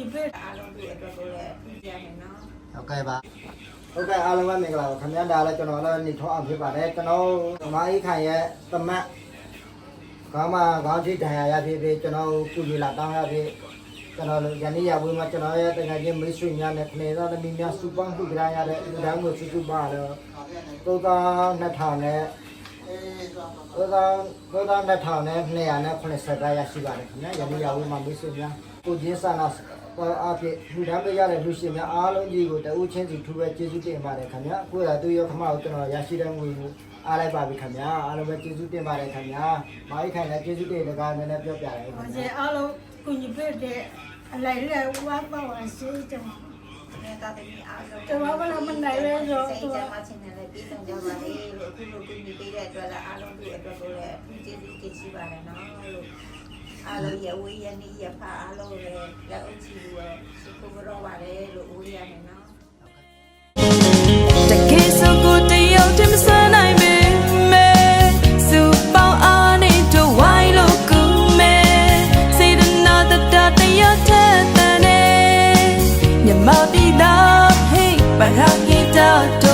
ညီပေးအားလုံးဒီအတွက်ကိုလည်းပြရမယ်နော်ဟုတ်ကဲ့ပါဟုတ်ကဲ့အားလုံးပဲမင်္ဂလာပါခင်ဗျာဒါလည်းကျွန်တော်လည်းနေထောအောင်ဖြစ်ပါတယ်ကျွန်တော်မာအိခိုင်ရဲ့တမတ်ခေါင်းမှာခေါင်းချိဒဏ်ရာရဖြစ်ဖြစ်ကျွန်တော်ကုလလာတောင်းရဖြစ်ကျွန်တော်ယနေ့ရဝေးမှာကျွန်တော်ရဲ့တကယ်ချင်းမိတ်ဆွေများနဲ့ခနေသားသမီးများစူပန်လှူကြရတဲ့လူတိုင်းကိုစုစုပါတော့သုသာ2000နဲ့ သုသာသုသာ2000နဲ့290ရရှိပါတယ်ခင်ဗျာယနေ့ရဝေးမှာမိတ်ဆွေများကိုချင်းစာနာပေါ်အဖြစ်လူတိုင်းပေးရတဲ့လူရှင်များအားလုံးကြီးကိုတဦးချင်းစီထူပဲကျေးဇူးတင်ပါတယ်ခင်ဗျာကိုယ်ကသူရောခမကိုကျွန်တော်ရရှိတဲ့ငွေကိုအားလိုက်ပါပြီခင်ဗျာအားလုံးပဲကျေးဇူးတင်ပါတယ်ခင်ဗျာမာအိခိုင်လည်းကျေးဇူးတင်တဲ့ကားနည်းနည်းပြောပြလိုက်ခင်ဘာဗျာကျအားလုံးကိုညီပေးတဲ့အလိုက်လဲဝါတော့အရှိကြမှာ နဲ့တာသမီးအားလုံးကျွန်တော်ကလည်းမနိုင်လဲဆိုစိတ်တော့ကြမ်းမှချင်းနဲ့လည်းပြည်စုံကြပါလေလို့အခုလိုပြည်ပေးတဲ့အတွက်လည်းအားလုံးဒီအတွက်ကိုလည်းကျေးဇူးတင်ရှိပါတယ်နော်လို့အားလုံးရဝေးရနေရဖာအားလုံးလည်း မြမပြည်သားဟိပရာဂီတာ